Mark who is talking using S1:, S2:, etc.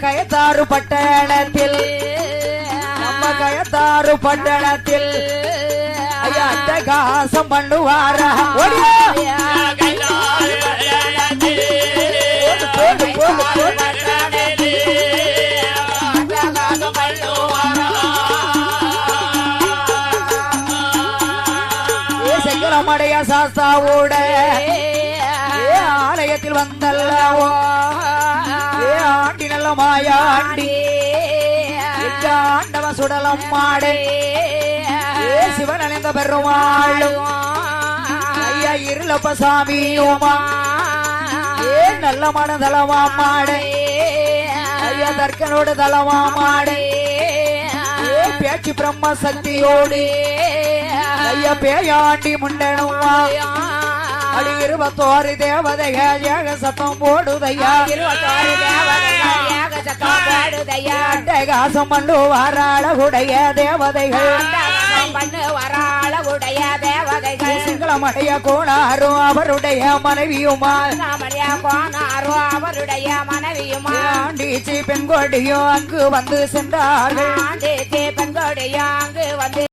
S1: கயத்தாறு பட்டணத்தில். நம்ம கயத்தாறு பட்டணத்தில். ஐயா அட்டகாசம் பண்ணுவாரா? ஓடியா! சாஸ்தாவோட ஆலயத்தில் வந்தல்லவோ ஆண்டி நல்ல மாயாண்டி எங்க ஆண்டவன் சுடலம் மாடு சிவன் அணிந்த பெருமாளும். ஐயா இருளப்ப சாமியுமா ஏ நல்ல மன தலமா மாடு. ஐயா தர்க்கனோட தலமா மாடு. ஏ பேச்சு பிரம்ம சக்தியோடு ஐயா பேயாண்டி முண்டனுமா. அடி இருபத்தோரு தேவதைக ஏக சத்தம் போடுதையா. அட்டகாசம் பண்ணுவார் அழகுடைய தேவதைகள்.
S2: பண்ணு வராளவுடைய தேவதைகள்.
S1: சிங்களமடைய கோணாரும் அவருடைய மனைவியுமா?
S2: போனாரோ அவருடைய மனைவியுமா?
S1: ஆண்டிச்சி பெண்கொடியும் அங்கு வந்து சென்றார்கள்.